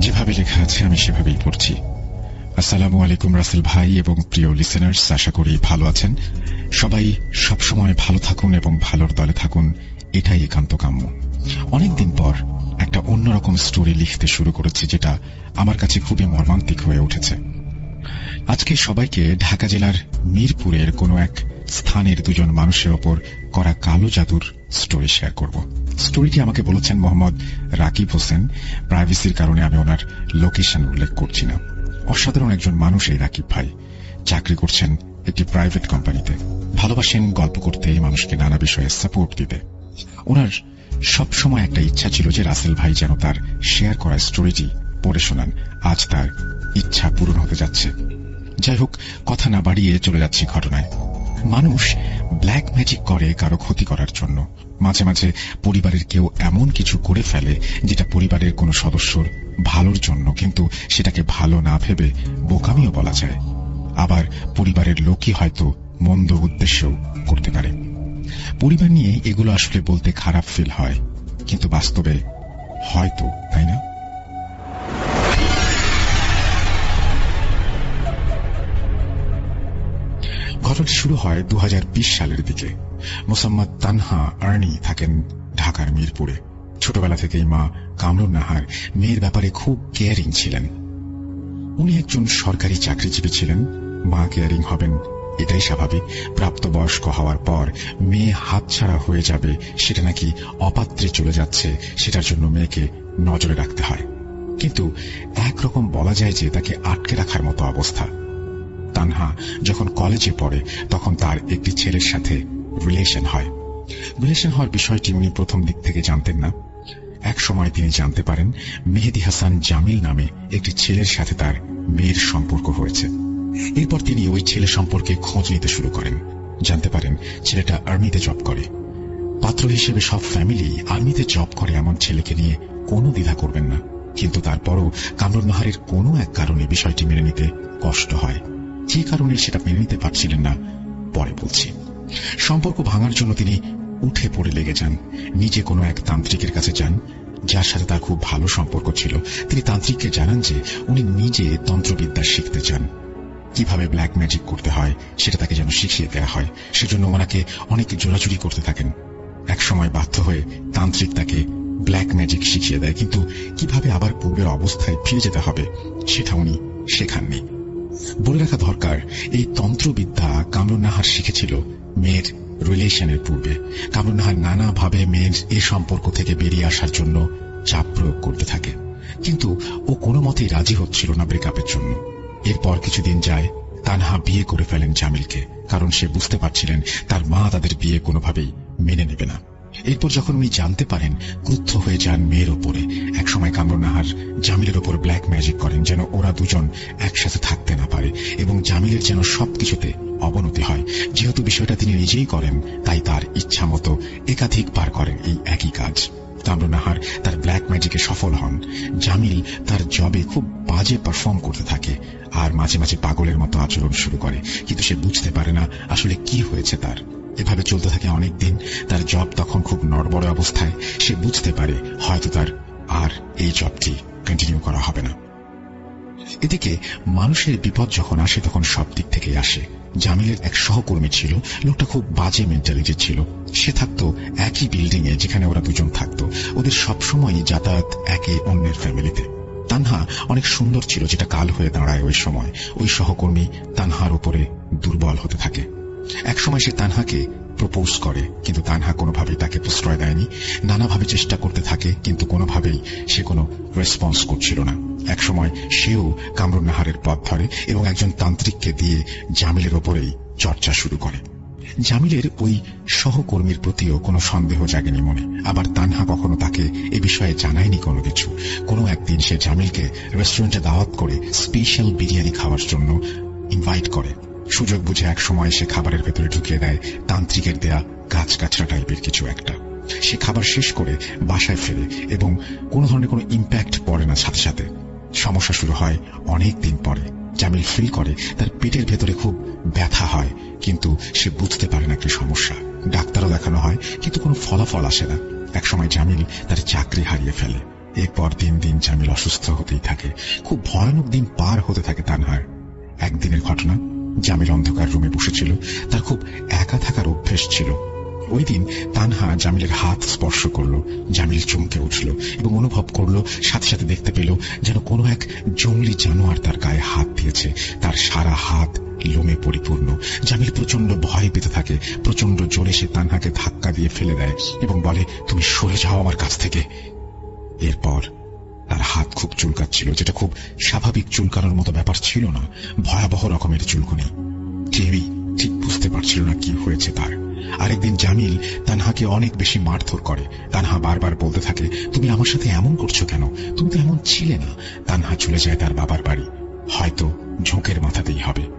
যেভাবে লেখা আছে, আমি সেভাবেই পড়ছি। আসসালামু আলাইকুম, রাসেল ভাই এবং প্রিয় লিসেনার্স আশা করি ভালো আছেন। সবাই সবসময় ভালো থাকুন এবং ভালোর দলে থাকুন, এটাই একান্ত কাম্য। অনেকদিন পর একটা অন্যরকম স্টোরি লিখতে শুরু করেছি, যেটা আমার কাছে খুবই মর্মান্তিক হয়ে উঠেছে। আজকে সবাইকে ঢাকা জেলার মিরপুরের কোনো এক স্থানের দুজন মানুষের ওপর করা কালো জাদুর স্টোরি শেয়ার করব। স্টোরিটি আমাকে বলেছেন মোহাম্মদ রাকিব হোসেন। প্রাইভেসির কারণে আমি ওনার লোকেশন উল্লেখ করছি না। অসাধারণ একজন মানুষ এই রাকিব ভাই। চাকরি করছেন একটি প্রাইভেট কোম্পানিতে ভালোবাসেন, গল্প করতে মানুষকে নানা বিষয়ে সাপোর্ট দিতে। ওনার সবসময় একটা ইচ্ছা ছিল যে রাসেল ভাই যেন তার শেয়ার করা স্টোরিটি পড়ে শোনান। আজ তার ইচ্ছা পূরণ হতে যাচ্ছে। যাই হোক, কথা না বাড়িয়ে চলে যাচ্ছি ঘটনায়। মানুষ ব্ল্যাক ম্যাজিক করে কারও ক্ষতি করার জন্য। মাঝে মাঝে পরিবারের কেউ এমন কিছু করে ফেলে যেটা পরিবারের কোনো সদস্যর ভালোর জন্য, কিন্তু সেটাকে ভালো না ভেবে বোকামিও বলা যায়। আবার পরিবারের লোকই হয়তো মন্দ উদ্দেশ্যও করতে পারে। পরিবার নিয়ে এগুলো আসলে বলতে খারাপ ফিল হয়, কিন্তু বাস্তবে হয়তো, তাই না? ঘটনাটি শুরু হয় দু হাজার বিশ সালের দিকে। মোসাম্মদ তানহা, আর্নি থাকেন ঢাকার মিরপুরে। ছোটবেলা থেকেই মা কামরুন নাহার মেয়ের ব্যাপারে খুব কেয়ারিং ছিলেন। উনি একজন সরকারি চাকরিজীবী ছিলেন। মা কেয়ারিং হবেন, এটাই স্বাভাবিক। প্রাপ্তবয়স্ক হওয়ার পর মেয়ে হাতছাড়া হয়ে যাবে, সেটা নাকি অপাত্রে চলে যাচ্ছে, সেটার জন্য মেয়েকে নজরে রাখতে হয়। কিন্তু একরকম বলা যায় যে তাকে আটকে রাখার মতো অবস্থা। তানহা যখন কলেজে পড়ে, তখন তার একটি ছেলের সাথে রিলেশন হয়। রিলেশন হওয়ার বিষয়টি উনি প্রথম দিক থেকে জানতেন না। এক সময় তিনি জানতে পারেন, মেহেদি হাসান জামিল নামে একটি ছেলের সাথে তার মেয়ের সম্পর্ক হয়েছে। এরপর তিনি ওই ছেলে সম্পর্কে খোঁজ নিতে শুরু করেন। জানতে পারেন, ছেলেটা আর্মিতে জব করে। পাত্র হিসেবে সব ফ্যামিলি আর্মিতে জব করে এমন ছেলেকে নিয়ে কোনো দ্বিধা করবেন না। কিন্তু তারপরও কামরুল নাহারের কোনো এক কারণে বিষয়টি মেনে নিতে কষ্ট হয়। যে কারণে সেটা মেনে নিতে পারছিলেন না, পরে বলছি। সম্পর্ক ভাঙার জন্য তিনি উঠে পড়ে লেগে যান। নিজে কোনো এক তান্ত্রিকের কাছে যান, যার সাথে তার খুব ভালো সম্পর্ক ছিল। তিনি তান্ত্রিককে জানান যে, উনি নিজে তন্ত্রবিদ্যা শিখতে চান। কীভাবে ব্ল্যাক ম্যাজিক করতে হয়, সেটা তাকে যেন শিখিয়ে দেওয়া হয়। সেজন্য ওনাকে অনেক জোরাজুরি করতে থাকেন। এক সময় বাধ্য হয়ে তান্ত্রিক তাকে ব্ল্যাক ম্যাজিক শিখিয়ে দেয়, কিন্তু কীভাবে আবার পূর্বের অবস্থায় ফিরে যেতে হবে, সেটা উনি শেখাননি। বলে রাখা দরকার, এই তন্ত্রবিদ্যা কামরুন নাহার শিখেছিল মেয়ের রিলেশনের পূর্বে। কামরুন নাহার নানাভাবে মেয়ের এ সম্পর্ক থেকে বেরিয়ে আসার জন্য চাপ প্রয়োগ করতে থাকে। কিন্তু ও কোনো মতেই রাজি হচ্ছিল না ব্রেকআপের জন্য। এরপর কিছুদিন যায়, তানহা বিয়ে করে ফেলেন জামিলকে, কারণ সে বুঝতে পারছিলেন তার মা তাদের বিয়ে কোনোভাবেই মেনে নেবে না। এরপর যখন উনি জানতে পারেন, ক্রুদ্ধ হয়ে যান মেয়ের ওপরে। একসময় কামরুন নাহার জামিলের ওপর ব্ল্যাক ম্যাজিক করেন যেন ওরা দুজন একসাথে থাকতে না পারে এবং জামিলের যেন সবকিছুতে অবনতি হয়। যেহেতু বিষয়টা তিনি নিজেই করেন, তাই তার ইচ্ছা মতো একাধিকবার করেন এই একই কাজ। কামরুন নাহার তার ব্ল্যাক ম্যাজিকে সফল হন। জামিল তার জবে খুব বাজে পারফর্ম করতে থাকে আর মাঝে মাঝে পাগলের মতো আচরণ শুরু করে, কিন্তু সে বুঝতে পারে না আসলে কি হয়েছে তার। এভাবে চলতে থাকে অনেক দিন তার জব তখন খুব নড়বড় অবস্থায়। সে বুঝতে পারে হয়তো তার আর এই জবটি কন্টিনিউ করা হবে না। এদিকে মানুষের বিপদ যখন আসে, তখন সব দিক থেকেই আসে। জামিলের এক সহকর্মী ছিল, লোকটা খুব বাজে মেন্টালিটি ছিল। সে থাকতো একই বিল্ডিং এ যেখানে ওরা দুজন থাকতো। ওদের সবসময়ই যাতায়াত একে অন্যের ফ্যামিলিতে। তানহা অনেক সুন্দর ছিল, যেটা কাল হয়ে দাঁড়ায় ওই সময়। ওই সহকর্মী তানহার উপরে দুর্বল হতে থাকে। একসময় সে তানহাকে প্রপোজ করে, কিন্তু তানহা কোনোভাবেই তাকে প্রশ্রয় দেয়নি। নানাভাবে চেষ্টা করতে থাকে, কিন্তু কোনোভাবেই সে কোনো রেসপন্স করছিল না। একসময় সেও কামরুন নাহারের পথ ধরে এবং একজন তান্ত্রিককে দিয়ে জামিলের ওপরেই চর্চা শুরু করে। জামিলের ওই সহকর্মীর প্রতিও কোনো সন্দেহ জাগেনি মনে। আবার তানহা কখনো তাকে এ বিষয়ে জানায়নি কোনো কিছু। কোনো একদিন সে জামিলকে রেস্টুরেন্টে দাওয়াত করে স্পেশাল বিরিয়ানি খাওয়ার জন্য ইনভাইট করে। সুযোগ বুঝে এক সময় সে খাবারের ভেতরে ঢুকিয়ে দেয়। তান্ত্রিকের দেয়া গাছ গাছরা টাইপের কিছু একটা। সে খাবার শেষ করে বাসায় ফেরে এবং কোনো ধরনের কোনো ইম্প্যাক্ট পড়ে না সাথে সাথে। সমস্যা শুরু হয় অনেক দিন পরে। জামিল ফিল করে, তার পেটের ভেতরে খুব ব্যথা হয়, কিন্তু সে বুঝতে পারে না কি সমস্যা। ডাক্তারও দেখানো হয়, কিন্তু কোনো ফলাফল আসে না। একসময় জামিল তার চাকরি হারিয়ে ফেলে। এরপর দিন দিন জামিল অসুস্থ হতেই থাকে। খুব ভয়ানক দিন পার হতে থাকে তানহার। একদিনের ঘটনা জামিল অন্ধকার রুমে বসেছিল, তার খুব একা থাকার অভ্যেস ছিল। ওই দিন তানহা জামিলের হাত স্পর্শ করল, জামিল চমকে উঠল এবং অনুভব করল, সাথে সাথে দেখতে পেল যেন কোনো এক জঙ্গলি জানোয়ার তার গায়ে হাত দিয়েছে। তার সারা হাত লোমে পরিপূর্ণ। জামিল প্রচণ্ড ভয় পেতে থাকে প্রচণ্ড জোরে সে তানহাকে ধাক্কা দিয়ে ফেলে দেয় এবং বলে, তুমি সরে যাও আমার কাছ থেকে। এরপর তার হাত খুব চুলকাচ্ছিল, যেটা খুব স্বাভাবিক চুলকানোর মতো ব্যাপার ছিল না। ভয়াবহ রকমের চুলকুনি। কেউই ঠিক বুঝতে পারছিল না কি হয়েছে তার। আরেকদিন জামিল তানহাকে অনেক বেশি মারধর করে। তানহা বারবার বলতে থাকে, তুমি আমার সাথে এমন করছ কেন? তুমি তো এমন ছিলে না। তানহা চলে যায় তার বাবার বাড়ি। হয়তো ঝোঁকের মাথাতেই হবে।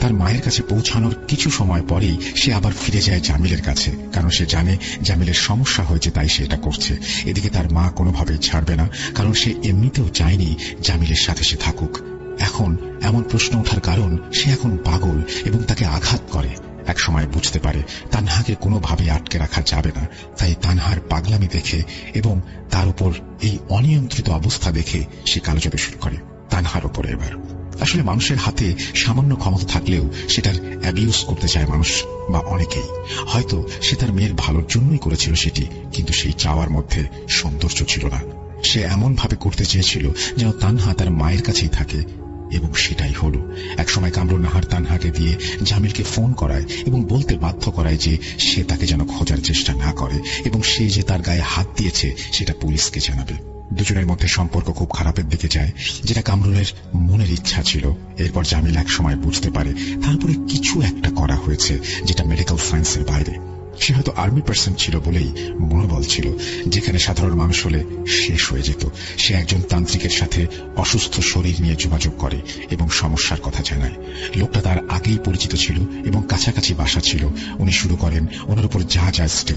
তার মায়ের কাছে পৌঁছানোর কিছু সময় পরেই সে আবার ফিরে যায় জামিলের কাছে, কারণ সে জানে জামিলের সমস্যা হয়েছে তাই সে এটা করছে। এদিকে তার মা কোনোভাবেই ছাড়বে না, কারণ সে এমনিতেও চায়নি জামিলের সাথে সে থাকুক। এখন এমন প্রশ্ন ওঠার কারণ সে এখন পাগল এবং তাকে আঘাত করে। এক সময় বুঝতে পারে তানহাকে কোনোভাবে আটকে রাখা যাবে না। তাই তানহার পাগলামি দেখে এবং তার উপর এই অনিয়ন্ত্রিত অবস্থা দেখে সে কালোজাদু শুরু করে। তানহার উপরে এবার। আসলে মানুষের হাতে সামান্য ক্ষমতা থাকলেও সেটার অ্যাবিউজ করতে চায় মানুষ বা অনেকেই। হয়তো সে তার মেয়ের ভালোর জন্যই করেছিল সেটি, কিন্তু সেই চাওয়ার মধ্যে সৌন্দর্য ছিল না। সে এমন ভাবে করতে চেয়েছিল যেন তানহা তার মায়ের কাছেই থাকে এবং সেটাই হলো। একসময় কামরুন নাহার তানহাকে দিয়ে জামিলকে ফোন করায় এবং বলতে বাধ্য করায় যে সে তাকে যেন খোঁজার চেষ্টা না করে এবং সে যে তার গায়ে হাত দিয়েছে সেটা পুলিশকে জানাবে। দুজনের মধ্যে সম্পর্ক খুব খারাপের দিকে যায়। যেটা কামরুলের মনের ইচ্ছা ছিল। এরপর জামিল এক সময় বুঝতে পারে, তারপরে কিছু একটা করা হয়েছে যেটা মেডিকেল সায়েন্সের বাইরে। সে হয়তো আর্মি পার্সন ছিল বলেই মনোবল ছিল, যেখানে সাধারণ মানুষ হলে শেষ হয়ে যেত। সে একজন তান্ত্রিকের সাথে অসুস্থ শরীর নিয়ে যোগাযোগ করে এবং সমস্যার কথা জানায়। লোকটা তার আগেই পরিচিত ছিল এবং কাছাকাছি বাসা ছিল। উনি শুরু করেন ওনার উপর যা যা স্টে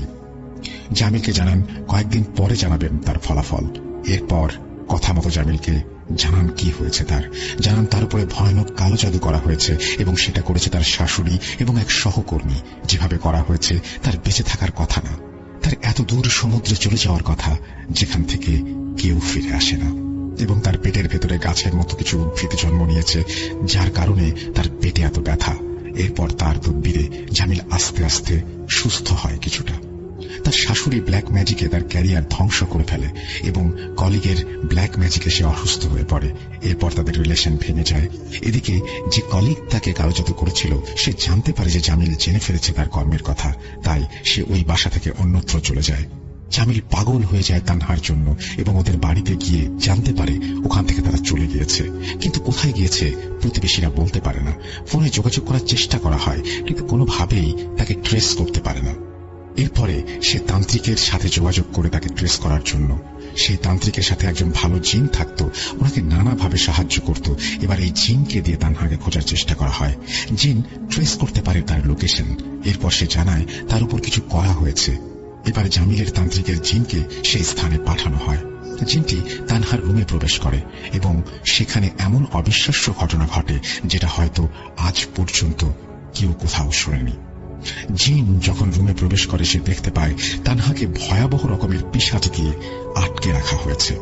জামিলকে জানান, কয়েকদিন পরে জানাবেন তার ফলাফল। এরপর কথা মতো জামিলকে জানান কি হয়েছে তার। জানান তার উপরে ভয়ানক কালো জাদু করা হয়েছে এবং সেটা করেছে তার শাশুড়ি এবং এক সহকর্মী। যেভাবে করা হয়েছে, তার বেঁচে থাকার কথা না। তার এত দূর সমুদ্রে চলে যাওয়ার কথা, যেখান থেকে কেউ ফিরে আসে না। এবং তার পেটের ভেতরে গাছের মতো কিছু উদ্ভিদ জন্ম নিয়েছে, যার কারণে তার পেটে এত ব্যথা। এরপর তার তদ্বিরে জামিল আস্তে আস্তে সুস্থ হয় কিছুটা। তার শাশুড়ি ব্ল্যাক ম্যাজিকে তার ক্যারিয়ার ধ্বংস করে ফেলে এবং কলিগের ব্ল্যাক ম্যাজিকে সে অসুস্থ হয়ে পড়ে। এরপর তাদের রিলেশন ভেঙে যায়। এদিকে যে কলিগ তাকে কালোজাত করেছিল, সে জানতে পারে যে জামিল জেনে ফেলেছে তার কর্মের কথা। তাই সে ওই বাসা থেকে অন্যত্র চলে যায়। জামিল পাগল হয়ে যায় তানহার জন্য এবং ওদের বাড়িতে গিয়ে জানতে পারে ওখান থেকে তারা চলে গিয়েছে। কিন্তু কোথায় গিয়েছে প্রতিবেশীরা বলতে পারে না। ফোনে যোগাযোগ করার চেষ্টা করা হয়, কিন্তু কোনোভাবেই তাকে ট্রেস করতে পারে না। এরপরে সে তান্ত্রিকের সাথে যোগাযোগ করে তাকে ট্রেস করার জন্য। সেই তান্ত্রিকের সাথে একজন ভালো জিন থাকতো, ওনাকে নানাভাবে সাহায্য করত। এবার এই জিনকে দিয়ে তানহাকে খোঁজার চেষ্টা করা হয়। জিন ট্রেস করতে পারে তার লোকেশন। এরপর সে জানায়, তার উপর কিছু করা হয়েছে। এবার জামিলের তান্ত্রিকের জিনকে সেই স্থানে পাঠানো হয়। জিনটি তানহার রুমে প্রবেশ করে এবং সেখানে এমন অবিশ্বাস্য ঘটনা ঘটে যেটা হয়তো আজ পর্যন্ত কেউ কোথাও শোনেনি। জিন যখন রুমে প্রবেশ করে, সে দেখতে পায় তানহাকে ভয়াবহ রকমের পিসাজ দিয়ে আটকে রাখা হয়েছে।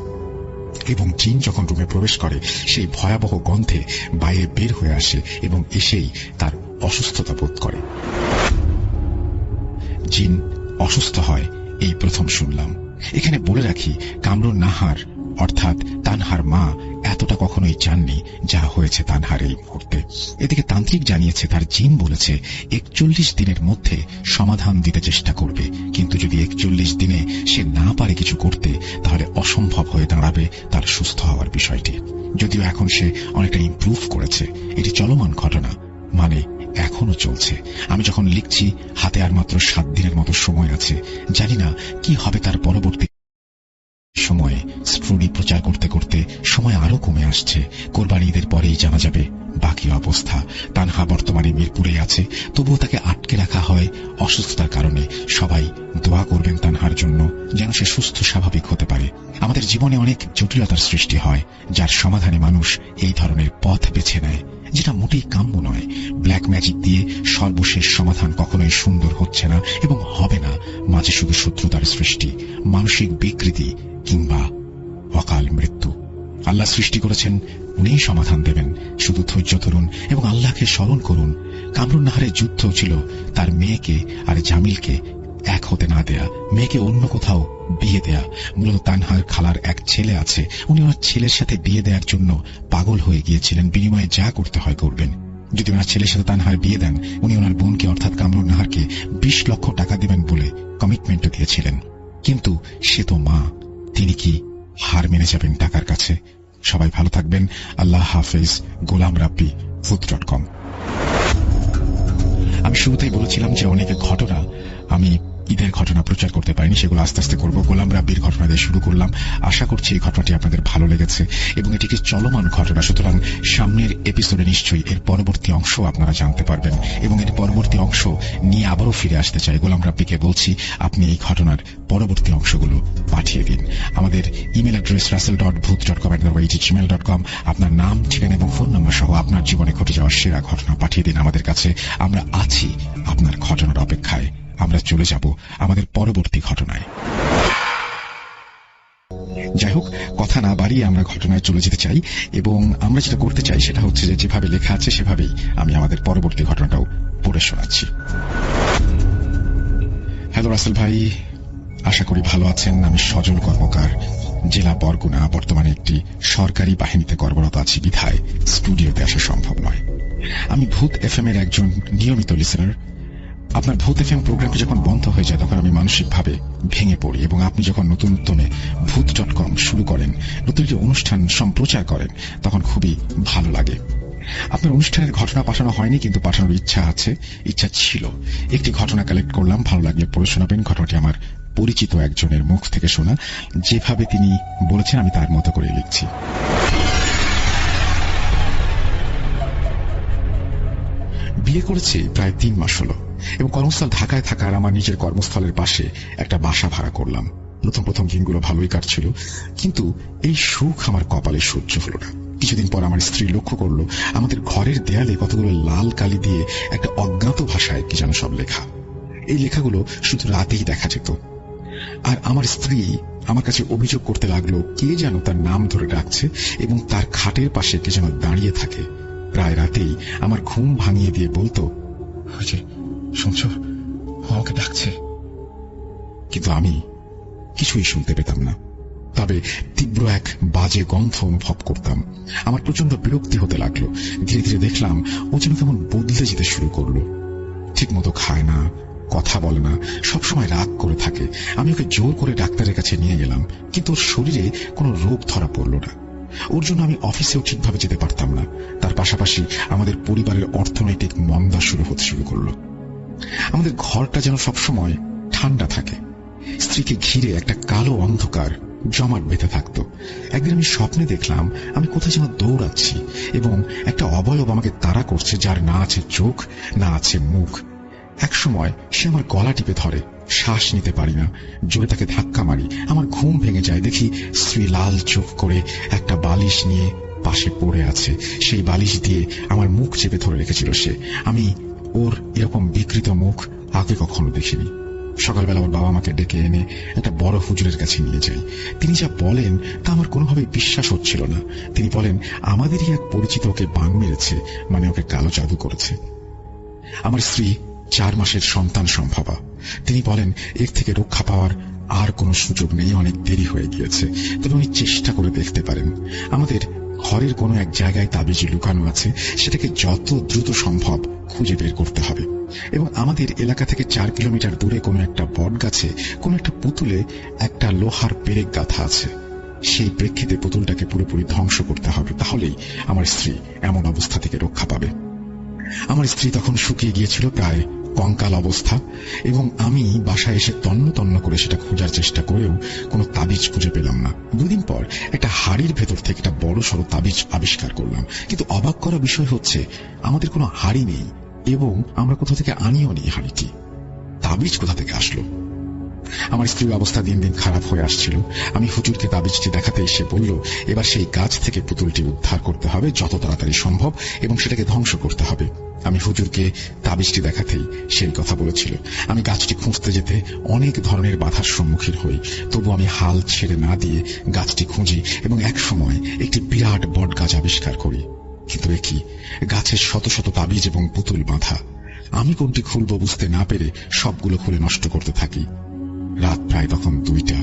এবং জিন যখন রুমে প্রবেশ করে, সেই ভয়াবহ গন্ধে বাইরে বের হয়ে আসে এবং এসেই তার অসুস্থতা বোধ করে। জিন অসুস্থ হয়, এই প্রথম শুনলাম। এখানে বলে রাখি, কামরুন নাহার, অর্থাৎ তানহার মা এতটা কখনোই চাননি যা হয়েছে তানহার এই মুহূর্তে। এদিকে তান্ত্রিক জানিয়েছে, তার জিন বলেছে, একচল্লিশ দিনের মধ্যে সমাধান দিতে চেষ্টা করবে। কিন্তু যদি একচল্লিশ দিনে সে না পারে কিছু করতে, তাহলে অসম্ভব হয়ে দাঁড়াবে তার সুস্থ হওয়ার বিষয়টি। যদিও এখন সে অনেকটা ইম্প্রুভ করেছে, এটি চলমান ঘটনা মানে এখনও চলছে। আমি যখন লিখছি, হাতে আর মাত্র সাত দিনের মতো সময় আছে, জানি না কি হবে তার পরবর্তী সময়ে স্প্রুডি প্রচার করতে করতে সময় আরও কমে আসছে। কোরবানি ঈদের পরেই জানা যাবে বাকি অবস্থা। তানহা বর্তমানে মিরপুরে আছে, তবুও তাকে আটকে রাখা হয় অসুস্থতার কারণে। সবাই দোয়া করবেন তানহার জন্য যেন সে সুস্থ, স্বাভাবিক হতে পারে। আমাদের জীবনে অনেক জটিলতার সৃষ্টি হয়, যার সমাধানে মানুষ এই ধরনের পথ বেছে নেয়, যেটা মোটেই কাম্য নয়। ব্ল্যাক ম্যাজিক দিয়ে সর্বশেষ সমাধান কখনোই সুন্দর হচ্ছে না এবং হবে না মাঝে শুধু শত্রুতার সৃষ্টি, মানসিক বিকৃতি কিংবা অকাল মৃত্যু। আল্লাহ সৃষ্টি করেছেন, উনিই সমাধান দেবেন। শুধু ধৈর্য ধরুন এবং আল্লাহকে স্মরণ করুন। কামরুন নাহারের যুদ্ধ ছিল, তার মেয়েকে আর জামিলকে এক হতে না দেয়া, মেয়েকে অন্য কোথাও বিয়ে দেয়া। মূলত তানহার খালার এক ছেলে আছে, উনি ওনার ছেলের সাথে বিয়ে দেওয়ার জন্য পাগল হয়ে গিয়েছিলেন, বিনিময়ে যা করতে হয় করবেন। যদি ওনার ছেলের সাথে তানহার বিয়ে দেন, উনি ওনার বোনকে অর্থাৎ কামরুন নাহারকে বিশ লক্ষ টাকা দেবেন বলে কমিটমেন্টও দিয়েছিলেন। কিন্তু সে তো মা। তিনি কি হার মেনে যাবেন টাকার কাছে? সবাই ভালো থাকবেন। আল্লাহ হাফেজ। Golam Rabbi food dot com আমি শুরুতেই বলেছিলাম যে অনেক ঘটনা আমি ঈদের ঘটনা প্রচার করতে পারিনি, সেগুলো আস্তে আস্তে করব। গোলাম রাব্বির ঘটনা দিয়ে শুরু করলাম। আশা করছি এই ঘটনাটি আপনাদের ভালো লেগেছে এবং এটিকে চলমান ঘটনা। সুতরাং সামনের এপিসোডে নিশ্চয়ই এর পরবর্তী অংশ আপনারা জানতে পারবেন এবং এর পরবর্তী অংশ নিয়ে আবারও ফিরে আসতে চাই। গোলাম রাব্বিকে বলছি, আপনি এই ঘটনার পরবর্তী অংশগুলো পাঠিয়ে দিন। আমাদের email address Russell dot bhoot dot com Gmail dot com আপনার নাম, ঠিকানা এবং ফোন নম্বর সহ আপনার জীবনে ঘটে যাওয়ার সেরা ঘটনা পাঠিয়ে দিন আমাদের কাছে। আমরা আছি আপনার ঘটনার অপেক্ষায়। আমরা চলে যাব আমাদের পরবর্তী ঘটনায়। যাই হোক, কথা না বাড়িয়ে আমরা ঘটনায় চলে যেতে চাই এবং আমরা যেটা করতে চাই সেটা হচ্ছে যে যেভাবে লেখা আছে সেভাবেই আমি আমাদের পরবর্তী ঘটনাটাও পড়ে শোনাচ্ছি। হ্যালো রাসেল ভাই, আশা করি ভালো আছেন। আমি সজল কর্মকার, জেলা বরগুনা, বর্তমানে একটি সরকারি বাহিনীতে কর্মরত আছি। বিধায় স্টুডিওতে আসা সম্ভব নয়। আমি ভূত এফ এর একজন নিয়মিত লিসেনার আপনার ভূত এফ এম প্রোগ্রামটি যখন বন্ধ হয়ে যায়, তখন আমি মানসিকভাবে ভেঙে পড়ি এবং আপনি যখন নতুন উদ্যমে ভূত ডট কম শুরু করেন, নতুন একটি অনুষ্ঠান সম্প্রচার করেন, তখন খুবই ভালো লাগে। আপনার অনুষ্ঠানের ঘটনা পাঠানো হয়নি, কিন্তু পাঠানোর ইচ্ছা আছে, ইচ্ছা ছিল। একটি ঘটনা কালেক্ট করলাম, ভালো লাগলে পড়ে শোনাবেন। ঘটনাটি আমার পরিচিত একজনের মুখ থেকে শোনা। যেভাবে তিনি বলেছেন, আমি তার মতো করে লিখছি। বিয়ে করেছি প্রায় তিন মাস হলো। এবং কর্মস্থল ঢাকায় থাকার আমার নিজের কর্মস্থলের পাশে একটা বাসা ভাড়া করলাম। প্রথম প্রথম দিনগুলো ভালোই কাটছিল কিন্তু এই সুখ আমার কপালে সহ্য হলো না। কিছুদিন পর আমার স্ত্রী লক্ষ্য করল আমাদের ঘরের দেয়ালে কতগুলো লাল কালি দিয়ে একটা অজ্ঞাত ভাষায় কি যেন সব লেখা। এই লেখাগুলো শুধু রাতেই দেখা যেত। আর আমার স্ত্রী আমার কাছে অভিযোগ করতে লাগল কে যেন তার নাম ধরে ডাকছে এবং তার খাটের পাশে কে যেন দাঁড়িয়ে থাকে। প্রায় রাতেই আমার ঘুম ভাঙিয়ে দিয়ে বলতো "ওই যে, শুনছ? আমাকে ডাকছে। কিন্তু আমি কিছুই শুনতে পেতাম না। তবে তীব্র এক বাজে গন্ধ অনুভব করতাম। আমার প্রচণ্ড বিরক্তি হতে লাগল। ধীরে ধীরে দেখলাম ও যেন কেমন বদলে যেতে শুরু করল। ঠিক মতো খায় না, কথা বলে না, সবসময় রাগ করে থাকে। আমি ওকে জোর করে ডাক্তারের কাছে নিয়ে গেলাম, কিন্তু ওর শরীরে কোনো রোগ ধরা পড়ল না। ওর জন্য আমি অফিসেও ঠিকভাবে যেতে পারতাম না। তার পাশাপাশি আমাদের পরিবারের অর্থনৈতিক মন্দা শুরু হতে শুরু করল। আমাদের ঘরটা যেন সবসময় ঠান্ডা থাকে। স্ত্রীকে ঘিরে একটা কালো অন্ধকার জমাট বেঁধে থাকতো। একদিন আমি স্বপ্নে দেখলাম আমি কোথায় যেন দৌড়াচ্ছি এবং একটা অবয়ব আমাকে তাড়া করছে যার না আছে চোখ, না আছে মুখ। এক সময় সে আমার গলা টিপে ধরে, শ্বাস নিতে পারি না, জোরে তাকে ধাক্কা মারি। আমার ঘুম ভেঙে যায়, দেখি স্ত্রী লাল চোখ করে একটা বালিশ নিয়ে পাশে পড়ে আছে। সেই বালিশ দিয়ে আমার মুখ চেপে ধরে রেখেছিল সে। আমি ওর এরকম বিকৃত মুখ আগে কখনো দেখিনি। সকালবেলা ওর বাবা আমাকে ডেকে এনে একটা বড় হুজুরের কাছে নিয়ে যাই। তিনি যা বলেন তা আমার কোনোভাবে বিশ্বাস হচ্ছিল না। তিনি বলেন, আমাদেরই এক পরিচিত ওকে বান মেরেছে মানে ওকে কালো জাদু করেছে। আমার স্ত্রী চার মাসের সন্তান সম্ভবা। তিনি বলেন, এর থেকে রক্ষা পাওয়ার আর কোনো সুযোগ নেই, অনেক দেরি হয়ে গিয়েছে। তবে উনি চেষ্টা করে দেখতে পারেন। আমাদের ঘরের কোনো এক জায়গায় তাবিজি লুকানো আছে, সেটাকে যত দ্রুত সম্ভব খুঁজে বের করতে হবে। এবং আমাদের এলাকা থেকে চার কিলোমিটার দূরে কোনো একটা বট গাছে কোনো একটা পুতুলে একটা লোহার পেরেক গাথা আছে। সেই প্রেক্ষিতে পুতুলটাকে পুরোপুরি ধ্বংস করতে হবে, তাহলেই আমার স্ত্রী এমন অবস্থা থেকে রক্ষা পাবে। আমার স্ত্রী তখন শুকিয়ে গিয়েছিল প্রায় কঙ্কাল অবস্থা, এবং আমি বাসায় এসে তন্ন তন্ন করে সেটা খোঁজার চেষ্টা করেও কোনো তাবিজ খুঁজে পেলাম না। দুদিন পর একটা হাড়ির ভেতর থেকে একটা বড় সড়ো তাবিজ আবিষ্কার করলাম। কিন্তু অবাক করা বিষয় হচ্ছে, আমাদের কোনো হাড়ি নেই, এবং আমরা কোথা থেকে আনিও নি হাড়িটি? তাবিজ কোথা থেকে আসলো? আমার স্ত্রীর অবস্থা দিন দিন খারাপ হয়ে আসছিল। আমি হুজুরকে তাবিজটি দেখাতে এসে বলল, এবার সেই গাছ থেকে পুতুলটি উদ্ধার করতে হবে যত তাড়াতাড়ি সম্ভব এবং সেটাকে ধ্বংস করতে হবে। আমি হুজুরকে তাবিজটি দেখাতেই সেই কথা বলেছিল। আমি গাছটি খুঁজতে যেতে অনেক ধরনের বাধার সম্মুখীন হই। তবু আমি হাল ছেড়ে না দিয়ে গাছটি খুঁজি এবং এক সময় একটি বিরাট বট গাছ আবিষ্কার করি। কিন্তু একই গাছের শত শত তাবিজ এবং পুতুল বাঁধা। আমি কোনটি খুলব বুঝতে না পেরে সবগুলো খুলে নষ্ট করতে থাকি। রাত প্রায় তখন দুইটা।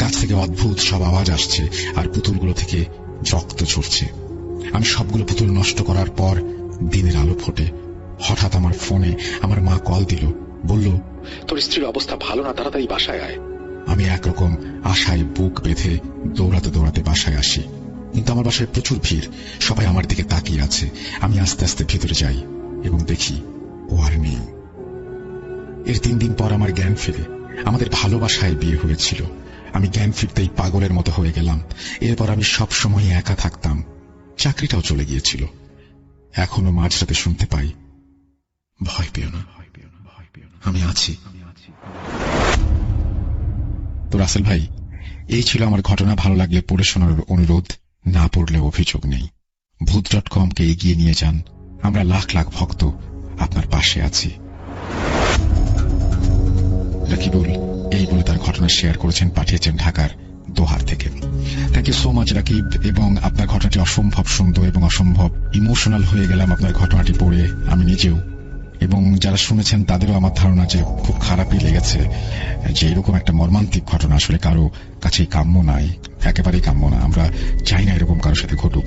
গাছ থেকে অদ্ভুত সব আওয়াজ আসছে আর পুতুলগুলো থেকে রক্ত ঝরছে। আমি সবগুলো পুতুল নষ্ট করার পর দিনের আলো ফোটে। হঠাৎ আমার ফোনে আমার মা কল দিল। বলল তোর স্ত্রীর অবস্থা ভালো না তাড়াতাড়ি বাসায় আয়। আমি একরকম আশায় বুক বেঁধে দৌড়াতে দৌড়াতে বাসায় আসি। কিন্তু আমার বাসায় প্রচুর ভিড় সবাই আমার দিকে তাকিয়ে আছে। আমি আস্তে আস্তে ভেতরে যাই এবং দেখি ও আর নেই। এর তিন দিন পর আমার জ্ঞান ফিরে। আমাদের ভালোবাসায় বিয়ে হয়েছিল। আমি জ্ঞান ফিরতেই পাগলের মতো হয়ে গেলাম। এরপর আমি সব সময় একা থাকতাম। চাকরিটাও চলে গিয়েছিল। এখনও মাঝরাতে শুনতে পাই। ভয় পেও না। আমি আছি। তো রাসেল ভাই, এই ছিল আমার ঘটনা। ভালো লাগলে পড়ে শোনার অনুরোধ। না পড়লে অভিযোগ নেই। ভূত ডট কমকে এগিয়ে নিয়ে যান। আমরা লাখ লাখ ভক্ত আপনার পাশে আছি। রাকিবুল এই বলে তার ঘটনা শেয়ার করেছেন পাঠিয়েছেন ঢাকার দোহার থেকে। Thank you so much Rakib, এবং আপনার ঘটনাটি অসম্ভব সুন্দর এবং অসম্ভব ইমোশনাল হয়ে গেলাম আপনার ঘটনাটি পড়ে আমি নিজেও। এবং যারা শুনেছেন তাদেরও আমার ধারণা যে খুব খারাপই লেগেছে যে এরকম একটা মর্মান্তিক ঘটনা আসলে কারও কাছেই কাম্য নাই, একেবারেই কাম্য না। আমরা চাই না এরকম কারোর সাথে ঘটুক।